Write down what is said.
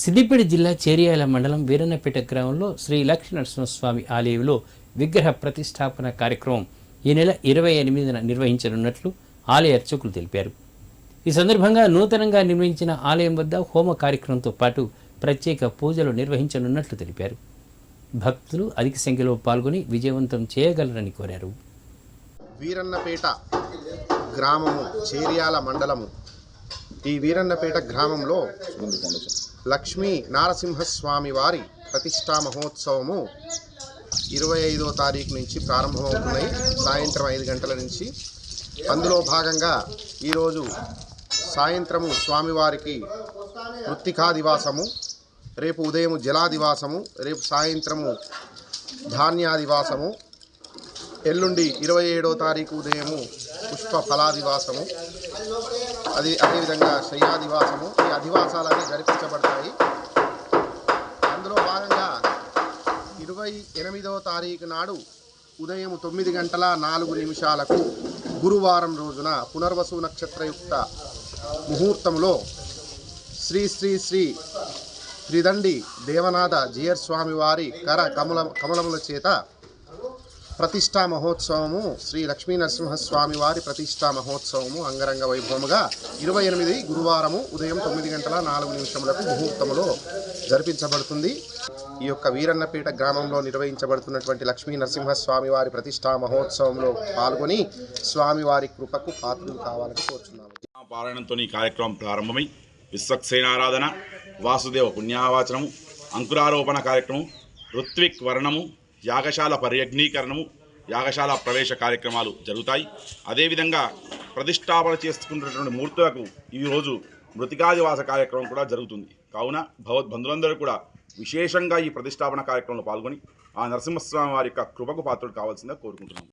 సిద్దిపేట జిల్లా చేరియాల మండలం వీరన్నపేట గ్రామంలో శ్రీ లక్ష్మీనరసింహస్వామి ఆలయంలో విగ్రహ ప్రతిష్టాపన కార్యక్రమం ఈ నెల ఇరవై ఎనిమిదిన నిర్వహించనున్నట్లు ఆలయ అర్చకులు తెలిపారు. ఈ సందర్భంగా నూతనంగా నిర్మించిన ఆలయం వద్ద హోమ కార్యక్రమంతో పాటు ప్రత్యేక పూజలు నిర్వహించనున్నట్లు తెలిపారు. భక్తులు అధిక సంఖ్యలో పాల్గొని విజయవంతం చేయగలరని కోరారు. వీరన్నపేట గ్రామము చేర్యాల మండలము. ఈ వీరన్నపేట గ్రామంలో లక్ష్మీ నారసింహస్వామి వారి ప్రతిష్టా మహోత్సవము ఇరవై ఐదో తారీఖు నుంచి ప్రారంభమవుతున్నాయి సాయంత్రం ఐదు గంటల నుంచి. అందులో భాగంగా ఈరోజు సాయంత్రము స్వామివారికి మృత్తికాదివాసము రేపు ఉదయం జలాదివాసము రేపు సాయంత్రము ధాన్యాదివాసము ఎల్లుండి ఇరవై ఏడో తారీఖు ఉదయము పుష్ప ఫలాదివాసము అదే అదేవిధంగా శయ్యాధివాసము ఈ అధివాసాలన్నీ జరిపించబడతాయి. అందులో భాగంగా ఇరవై ఎనిమిదవ తారీఖు నాడు ఉదయం తొమ్మిది గంటల నాలుగు నిమిషాలకు గురువారం రోజున పునర్వసు నక్షత్రయుక్త ముహూర్తంలో శ్రీ శ్రీ శ్రీ త్రిదండి దేవనాథ జియర్ స్వామి వారి కర కమల కమలముల చేత ప్రతిష్టా మహోత్సవము శ్రీ లక్ష్మీ నరసింహస్వామి వారి ప్రతిష్టా మహోత్సవము అంగరంగ వైభవముగా ఇరవై ఎనిమిది గురువారము ఉదయం తొమ్మిది గంటల నాలుగు నిమిషములకు ముహూర్తములో జరిపించబడుతుంది. ఈ యొక్క వీరన్నపేట గ్రామంలో నిర్వహించబడుతున్నటువంటి లక్ష్మీ నరసింహస్వామి వారి ప్రతిష్టా మహోత్సవంలో పాల్గొని స్వామివారి కృపకు పాత్రలు కావాలని కోరుచున్నాము. పారాయణంతో ఈ కార్యక్రమం ప్రారంభమై విశ్వక్సేనారాధన వాసుదేవ పుణ్యావాచనము అంకురారోపణ కార్యక్రమం ఋత్విక్ వర్ణము యాగశాల పర్యగ్నీకరణము యాగశాల ప్రవేశ కార్యక్రమాలు జరుగుతాయి. అదేవిధంగా ప్రతిష్టాపన చేసుకున్నటువంటి మూర్తులకు ఈరోజు మృతికాదివాస కార్యక్రమం కూడా జరుగుతుంది. కావున భగవద్బంధులందరూ కూడా విశేషంగా ఈ ప్రతిష్టాపన కార్యక్రమంలో పాల్గొని ఆ నరసింహస్వామి వారి యొక్క కృపకు పాత్రుడు కావాల్సిందిగా కోరుకుంటున్నాము.